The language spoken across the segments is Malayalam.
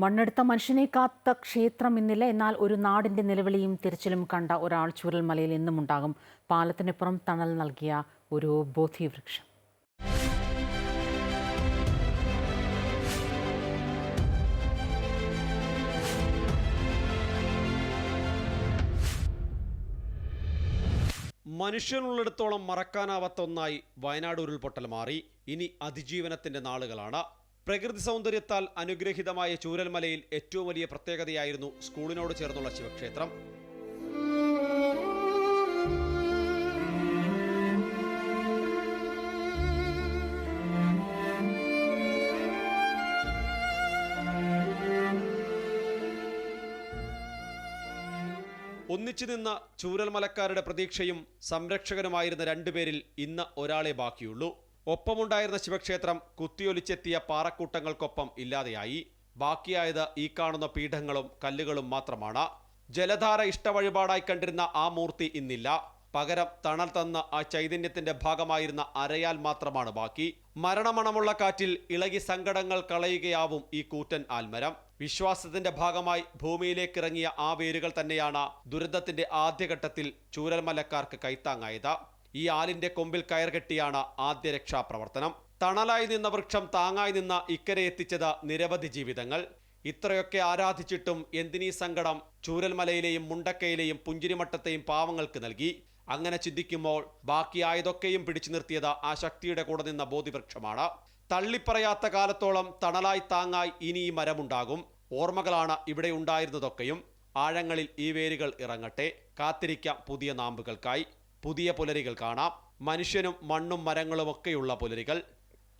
മണ്ണെടുത്ത മനുഷ്യനെ കാത്ത ക്ഷേത്രം ഇന്നില്ല എന്നാൽ ഒരു നാടിന്റെ നിലവിളിയും തിരച്ചിലും കണ്ട ഒരാൾ ചുരൽ മലയിൽ ഉണ്ടാകും പാലത്തിനപ്പുറം തണൽ നൽകിയ ഒരു ബോധിവൃക്ഷം. മനുഷ്യനുള്ളിടത്തോളം മറക്കാനാവാത്ത ഒന്നായി വയനാട് ഉരുൾപൊട്ടൽ മാറി. ഇനി അതിജീവനത്തിന്റെ നാളുകളാണ്. പ്രകൃതി സൗന്ദര്യത്താൽ അനുഗ്രഹിതമായ ചൂരൽമലയിൽ ഏറ്റവും വലിയ പ്രത്യേകതയായിരുന്നു സ്കൂളിനോട് ചേർന്നുള്ള ശിവക്ഷേത്രം. ഒന്നിച്ചു നിന്ന ചൂരൽമലക്കാരുടെ പ്രതീക്ഷയും സംരക്ഷകനുമായിരുന്ന രണ്ടുപേരിൽ ഇന്ന് ഒരാളെ ബാക്കിയുള്ളൂ. ഒപ്പമുണ്ടായിരുന്ന ശിവക്ഷേത്രം കുത്തിയൊലിച്ചെത്തിയ പാറക്കൂട്ടങ്ങൾക്കൊപ്പം ഇല്ലാതെയായി. ബാക്കിയായത് ഈ കാണുന്ന പീഠങ്ങളും കല്ലുകളും മാത്രമാണ്. ജലധാര ഇഷ്ടവഴിപാടായി കണ്ടിരുന്ന ആ മൂർത്തി ഇന്നില്ല. പകരം തണൽ തന്ന ആ ചൈതന്യത്തിന്റെ ഭാഗമായിരുന്ന അരയാൽ മാത്രമാണ് ബാക്കി. മരണമണമുള്ള കാറ്റിൽ ഇളകി സങ്കടങ്ങൾ കളയുകയാവും ഈ കൂറ്റൻ ആൽമരം. വിശ്വാസത്തിന്റെ ഭാഗമായി ഭൂമിയിലേക്ക് ഇറങ്ങിയ ആ വേരുകൾ തന്നെയാണ് ദുരന്തത്തിന്റെ ആദ്യഘട്ടത്തിൽ ചൂരൽമലക്കാർക്ക് കൈത്താങ്ങായത്. ഈ ആലിന്റെ കൊമ്പിൽ കയർ കെട്ടിയാണ് ആദ്യ രക്ഷാപ്രവർത്തനം. തണലായി നിന്ന വൃക്ഷം താങ്ങായി നിന്ന ഇക്കരെ എത്തിച്ചത് നിരവധി ജീവിതങ്ങൾ. ഇത്രയൊക്കെ ആരാധിച്ചിട്ടും എന്തിനീ സങ്കടം? ചൂരൽമലയിലെയും മുണ്ടക്കയിലെയും പുഞ്ചിരിമട്ടത്തെയും പാവങ്ങൾക്ക് നൽകി. അങ്ങനെ ചിന്തിക്കുമ്പോൾ ബാക്കിയായതൊക്കെയും പിടിച്ചു നിർത്തിയത് ആ ശക്തിയുടെ കൂടെ നിന്ന ബോധിവൃക്ഷമാണ്. തള്ളിപ്പറയാത്ത കാലത്തോളം തണലായി താങ്ങായി ഇനി ഈ മരമുണ്ടാകും. ഓർമ്മകളാണ് ഇവിടെ ഉണ്ടായിരുന്നതൊക്കെയും. ആഴങ്ങളിൽ ഈ വേരുകൾ ഇറങ്ങട്ടെ. കാത്തിരിക്കാം പുതിയ നാമ്പുകൾക്കായി. പുതിയ പുലരികൾ കാണാം. മനുഷ്യനും മണ്ണും മരങ്ങളും മരങ്ങളുമൊക്കെയുള്ള പുലരികൾ.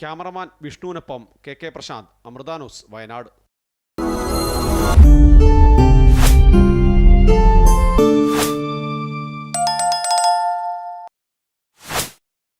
ക്യാമറമാൻ വിഷ്ണുവിനൊപ്പം കെ കെ പ്രശാന്ത് അമൃതാനൂസ് വയനാട്.